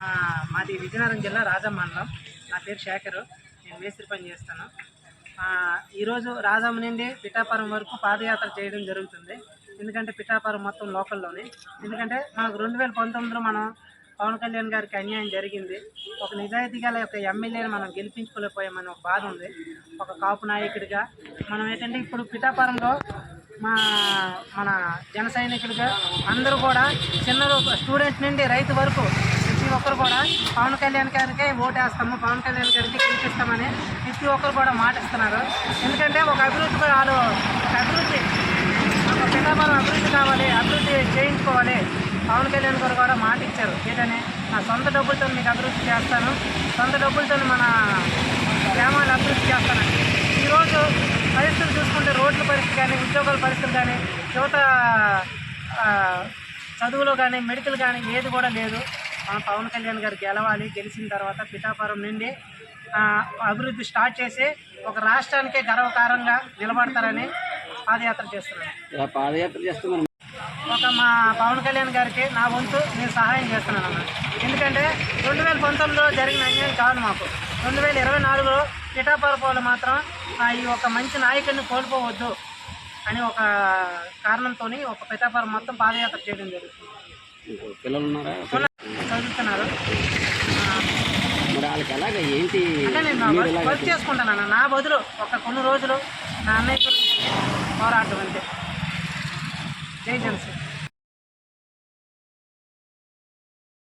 మాది విజయనగరం జిల్లా రాజమండలం. నా పేరు శేఖర్. నేను మేస్త్రి పని చేస్తాను. ఈరోజు రాజమ్మ నుండి పిఠాపురం వరకు పాదయాత్ర చేయడం జరుగుతుంది. ఎందుకంటే పిఠాపురం మొత్తం లోకల్లోనే. ఎందుకంటే మనకు రెండు వేల పంతొమ్మిదిలో మనం పవన్ కళ్యాణ్ గారికి అన్యాయం జరిగింది. ఒక నిజాయితీ గల ఒక ఎమ్మెల్యేని మనం గెలిపించుకోలేకపోయామని ఒక బాధ ఉంది. ఒక కాపు నాయకుడిగా మనం ఏంటంటే ఇప్పుడు పిఠాపురంలో మా మన జన సైనికులుగా అందరూ కూడా చిన్న స్టూడెంట్ నుండి రైతు వరకు ఒక్కరు కూడా పవన్ కళ్యాణ్ గారికి ఓటేస్తాము పవన్ కళ్యాణ్ గారికి గెలిపిస్తామని ప్రతి ఒక్కరు కూడా మాట ఇస్తున్నారు. ఎందుకంటే ఒక అభివృద్ధి వాళ్ళు ఒక అభివృద్ధి ఒక పిఠాపురం అభివృద్ధి కావాలి అభివృద్ధి చేయించుకోవాలి. పవన్ కళ్యాణ్ గారు కూడా మాట ఇచ్చారు. ఏంటని నా సొంత డబ్బులతో మీకు అభివృద్ధి చేస్తాను సొంత డబ్బులతో మన గ్రామాలు అభివృద్ధి చేస్తానని ఈరోజు పరిస్థితులు చూసుకుంటే రోడ్ల పరిస్థితి కానీ ఉద్యోగాల పరిస్థితులు కానీ యువత చదువులో కానీ మెడికల్ కానీ ఏది కూడా లేదు. పవన్ కళ్యాణ్ గారు గెలవాలి గెలిచిన తర్వాత పిఠాపురం నుండి అభివృద్ధి స్టార్ట్ చేసి ఒక రాష్ట్రానికే గర్వకారంగా నిలబడతారని పాదయాత్ర చేస్తున్నాను. పాదయాత్ర చేస్తే మరి ఒక మా పవన్ కళ్యాణ్ గారికి నా వంతు నేను సహాయం చేస్తున్నాను అన్న. ఎందుకంటే రెండు వేల పంతొమ్మిదిలో జరిగిన అన్యాయం కాదు మాకు. రెండు వేల ఇరవై నాలుగులో పిఠాపురపోలు మాత్రం ఈ ఒక మంచి నాయకుడిని కోల్పోవద్దు అని ఒక కారణంతో ఒక పిఠాపురం మొత్తం పాదయాత్ర చేయడం జరుగుతుంది పిల్లలు ఉన్నారా? చదువుతున్నారు. ఏంటి వర్క్ ఎలాగ వర్క్ చేసుకుంటాను నా బదులు ఒక కొన్ని రోజులు నా అన్నయ్య పోరాటం అంతే. జై జనసేన